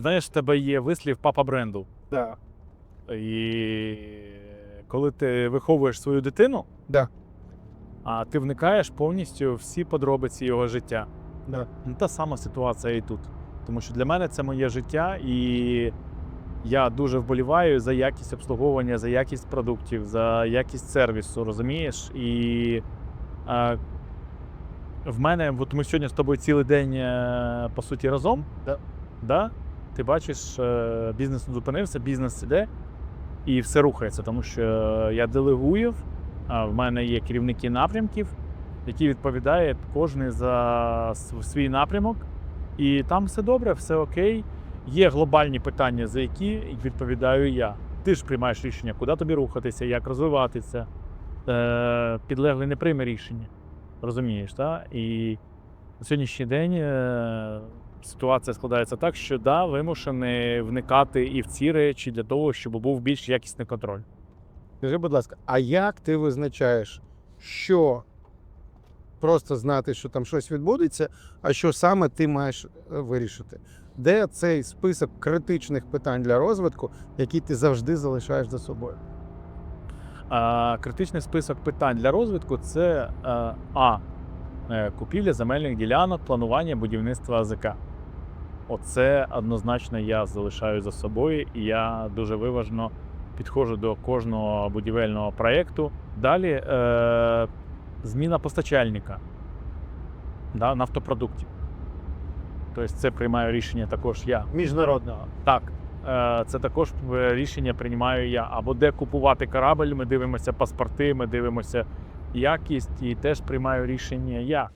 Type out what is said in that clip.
Знаєш, в тебе є вислів папа бренду. Да. І коли ти виховуєш свою дитину, Да. а ти вникаєш повністю в всі подробиці його життя. Да. Ну, та сама ситуація і тут. Тому що для мене це моє життя, і я дуже вболіваю за якість обслуговування, за якість продуктів, за якість сервісу, розумієш? І е, в мене, от ми сьогодні з тобою цілий день е, по суті разом. Да. Да? Ти бачиш, е, бізнес не зупинився, бізнес іде і все рухається, тому що я делегую, в мене є керівники напрямків, які відповідають кожен за свій напрямок. І там все добре, все окей. Є глобальні питання, за які відповідаю я. Ти ж приймаєш рішення, куди тобі рухатися, як розвиватися. Е, підлеглий не прийме рішення. Розумієш, так? І на сьогоднішній день е, ситуація складається так, що да, вимушений вникати і в ці речі для того, щоб був більш якісний контроль. Скажи, будь ласка, а як ти визначаєш, що просто знати, що там щось відбудеться, а що саме ти маєш е, вирішити? Де цей список критичних питань для розвитку, які ти завжди залишаєш за собою? А, критичний список питань для розвитку це е, А. е, Купівля земельних ділянок, планування будівництва АЗК. Оце однозначно я залишаю за собою, і я дуже виважно підходжу до кожного будівельного проєкту. Далі е, зміна постачальника да, нафтопродуктів. Тобто це приймаю рішення також я. Міжнародного. Так, е, це також е, рішення приймаю я. Або де купувати корабль, ми дивимося паспорти, ми дивимося якість і теж приймаю рішення я.